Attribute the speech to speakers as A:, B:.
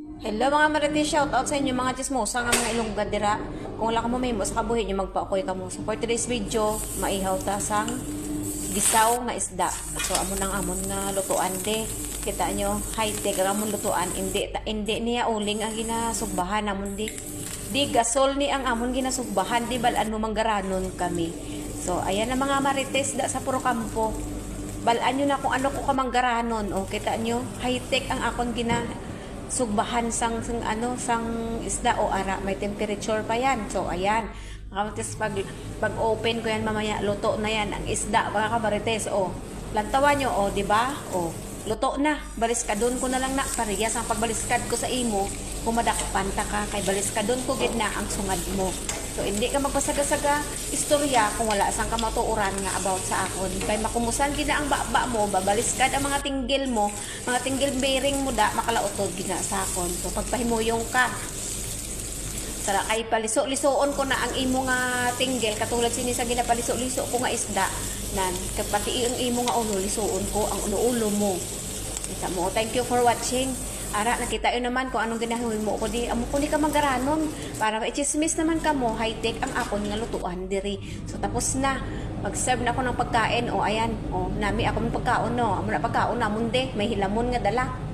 A: Hello mga mariti, shout out sa inyo mga chismosa nga mga ilong gadira. Kung wala ka mo may mo sa kabuhi nyo, magpa-akoy ka mo. So for today's video, maihaw ta sang gisaw nga isda. So amo nang amon nga lutuan de. Kita nyo, high tech ramon lutuan. Hindi, hindi niya uling ang ginasugbahan amon di. Di gasol ni ang amon ginasugbahan. Di balaan mo manggaranon kami. So ayan na mga marites da sa puro kampo. Balaan nyo na kung ano ko kamanggaranon. O kita nyo, high tech ang akon gina sugbahan sang, sang ano sang isda o ara. May temperature pa yan. So ayan. Kamatis pag pag open ko yan mamaya luto na yan. Ang isda mga kabarites o lantawan nyo o di ba? O luto na. Baliskadon ko na lang na. Parehas ang pagbaliskad ko sa imo. Kumadakpan ta ka. Kay baliskadon ko gid na ang sungad mo. So hindi ka magpasaga-saga. Istorya kung wala sang ka matuuran nga about sa akon. Kay makumusan gid ang baba mo. Babaliskad ang mga tinggil mo. Mga tinggil bearing mo da makalautod gid sa akon. So pagpahimuyong ka Sara kay paliso-lisoon ko na ang imo nga tinggil katulad sini sa ginapaliso-liso ko nga isda. Nan kay pati ang imo nga ulo lisuon ko ang ulo-ulo mo. Kita mo. Thank you for watching. Ara nakita yun naman kung anong ginahuin mo ko di. Amo ko ka magaranon. Para ma-chismis naman ka mo high tech ang akon nga lutuan diri. So tapos na. Pag-serve na ako ng pagkain. O ayan. O nami ako ng pagkaon no? Amo na pagkaon namon de. May hilamon nga dala